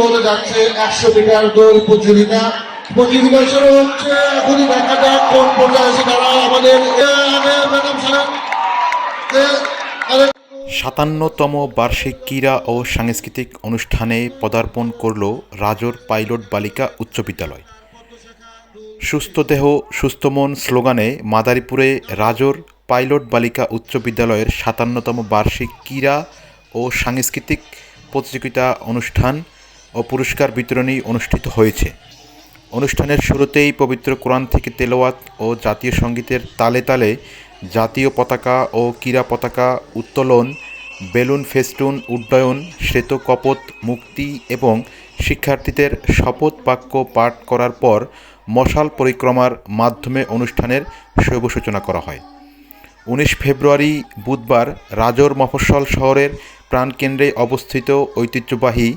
হতে যাচ্ছে, একশো মিটার দৌড় প্রতিযোগিতা। প্রতিযোগিতা শুরু হচ্ছে, এখনই দেখা যাক কোন পর্যায়ে দাঁড়ায় আমাদের সাতান্নতম বার্ষিক ক্রীড়া ও সাংস্কৃতিক অনুষ্ঠানে পদার্পণ করল রাজর পাইলট বালিকা উচ্চ বিদ্যালয়। সুস্থ দেহ, সুস্থ মন স্লোগানে মাদারীপুরে রাজর পাইলট বালিকা উচ্চ বিদ্যালয়ের সাতান্নতম বার্ষিক ক্রীড়া ও সাংস্কৃতিক প্রতিযোগিতা অনুষ্ঠান ও পুরস্কার বিতরণী অনুষ্ঠিত হয়েছে। অনুষ্ঠানের শুরুতেই পবিত্র কোরআন থেকে তেলাওয়াত ও জাতীয় সঙ্গীতের তালে তালে জাতীয় পতাকা ও ক্রীড়া পতাকা উত্তোলন, বেলুন, ফেস্টুন, উড্ডয়ন, শ্বেত কপত, মুক্তি এবং শিক্ষার্থীদের শপথ বাক্য পাঠ করার পর মশাল পরিক্রমার মাধ্যমে অনুষ্ঠানের শুভ সূচনা করা হয়। উনিশ ফেব্রুয়ারি বুধবার রাজর মফস্বল শহরের প্রাণকেন্দ্রে অবস্থিত ঐতিহ্যবাহী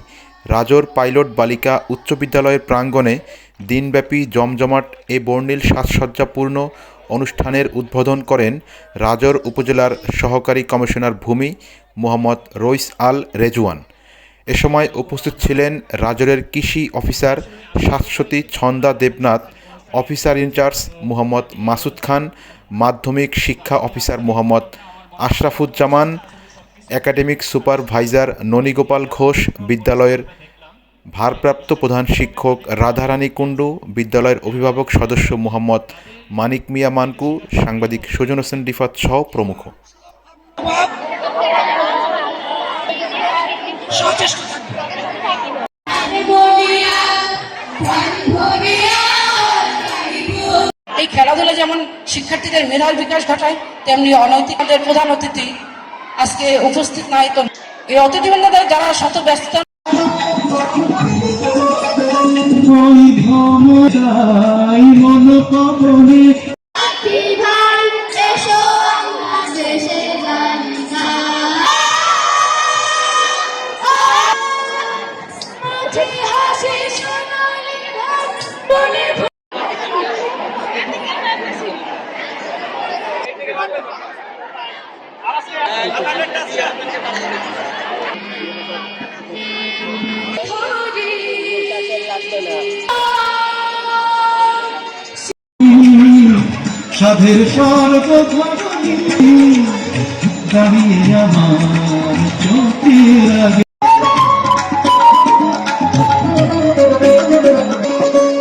রাজর পাইলট বালিকা উচ্চ বিদ্যালয়ের প্রাঙ্গণে দিনব্যাপী জমজমাট এ বর্ণিল সাজসজ্জাপূর্ণ অনুষ্ঠানের উদ্বোধন করেন রাজর উপজেলার সহকারী কমিশনার ভূমি মোহাম্মদ রইস আল রেজওয়ান। এ সময় উপস্থিত ছিলেন রাজরের কৃষি officer Shashwati Chhanda Debnath, officer in charge Mohammad Masud Khan, মাধ্যমিক শিক্ষা officer Mohammad Ashrafuzzaman, academic supervisor Nanigopal Ghosh, বিদ্যালয়ের ভারপ্রাপ্ত প্রধান শিক্ষক রাধারানী কুণ্ডু, বিদ্যালয়ের অভিভাবক সদস্য মোহাম্মদ মানিক মিয়া মানকু, সাংবাদিক সুজন হোসেন রিফাত সহ প্রমুখ। এই খেলাধুলা যেমন শিক্ষার্থীদের মেধার বিকাশ ঘটায়, তেমনি অনৈতিকদের প্রধান অতিথি আজকে উপস্থিত নাই। তো এই অতিথিবৃন্দদের যারা শত ব্যস্ততা ভ্রম যাই মন কবলে বিভাগ এসো সাধের সর্বধরণী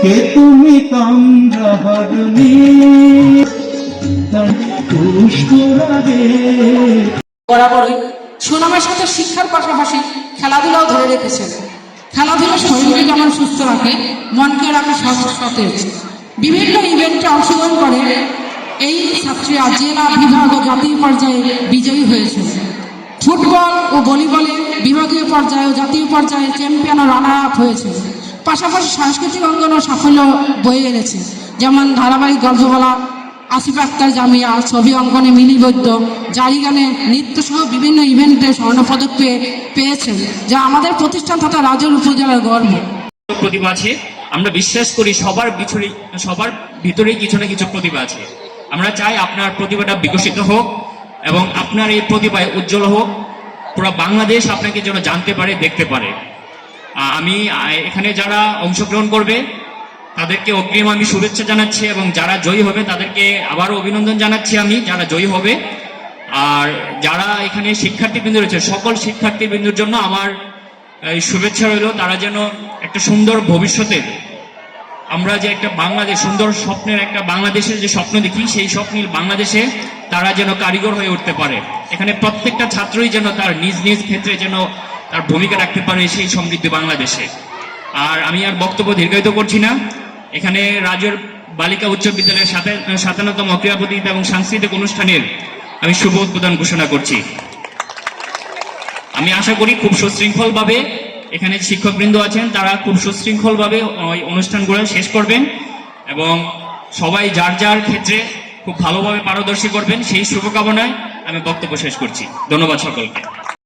কে তুমি তাম্রহরণী বরাবরই সুনামের সাথে শিক্ষার পাশাপাশি খেলাধুলাও ধরে রেখেছেন। খেলাধুলা শরীরকে যেমন সুস্থ রাখে মনকে রাখে সতেজ। বিভিন্ন ইভেন্টে অংশগ্রহণ করে এই ছাত্রীরা জেলা বিভাগ ও জাতীয় পর্যায়ে বিজয়ী হয়েছে। ফুটবল ও ভলিবলে বিভাগীয় পর্যায়ে ও জাতীয় পর্যায়ে চ্যাম্পিয়ন ও রানার আপ হয়েছে। পাশাপাশি সাংস্কৃতিক অঙ্গনও সাফল্য বয়ে এনেছে। যেমন ধারাবাহিক গল্প বলা, আসিফ আক্তার জামিয়া, ছবি অঙ্কনে মিলি বৈদ্য জারি গানে নৃত্য সহ বিভিন্ন ইভেন্টে স্বর্ণপদক পেয়ে পেয়েছেন যা আমাদের প্রতিষ্ঠান তথা রাজ্যের উপজেলার গর্ব। প্রতিভা আছে। আমরা বিশ্বাস করি সবার ভিতরে সবার ভিতরেই কিছু না কিছু প্রতিভা আছে। আমরা চাই আপনার প্রতিভাটা বিকশিত হোক এবং আপনার এই প্রতিভায় উজ্জ্বল হোক। পুরো বাংলাদেশ আপনাকে যেন জানতে পারে, দেখতে পারে। আমি এখানে যারা অংশগ্রহণ করবে, তাদেরকে অগ্রিম আমি শুভেচ্ছা জানাচ্ছি এবং যারা জয়ী হবে, তাদেরকে আবারও অভিনন্দন জানাচ্ছি আমি, যারা জয়ী হবে। আর যারা এখানে শিক্ষার্থীবৃন্দ রয়েছে, সকল শিক্ষার্থীবৃন্দুর জন্য আমার শুভেচ্ছা রইল। তারা যেন একটা সুন্দর ভবিষ্যতের আমরা যে একটা বাংলাদেশ, সুন্দর স্বপ্নের একটা বাংলাদেশের যে স্বপ্ন দেখি, সেই স্বপ্নের বাংলাদেশে তারা যেন কারিগর হয়ে উঠতে পারে। এখানে প্রত্যেকটা ছাত্রই যেন তার নিজ নিজ ক্ষেত্রে যেন তার ভূমিকা রাখতে পারে সেই সমৃদ্ধ বাংলাদেশে। আর আমি আর বক্তব্য দীর্ঘায়িত করছি না। এখানে রাজ্যের বালিকা উচ্চ বিদ্যালয়ের সাথে সাতান্নতম ক্রীড়া এবং সাংস্কৃতিক অনুষ্ঠানের আমি শুভ উদ্বোধন ঘোষণা করছি। আমি আশা করি খুব সুশৃঙ্খল ভাবে এখানে শিক্ষকবৃন্দ আছেন, তারা খুব সুশৃঙ্খলভাবে ওই অনুষ্ঠানগুলো শেষ করবেন এবং সবাই যার যার ক্ষেত্রে খুব ভালোভাবে পারদর্শী করবেন, সেই শুভকামনায় আমি বক্তব্য শেষ করছি। ধন্যবাদ সকলকে।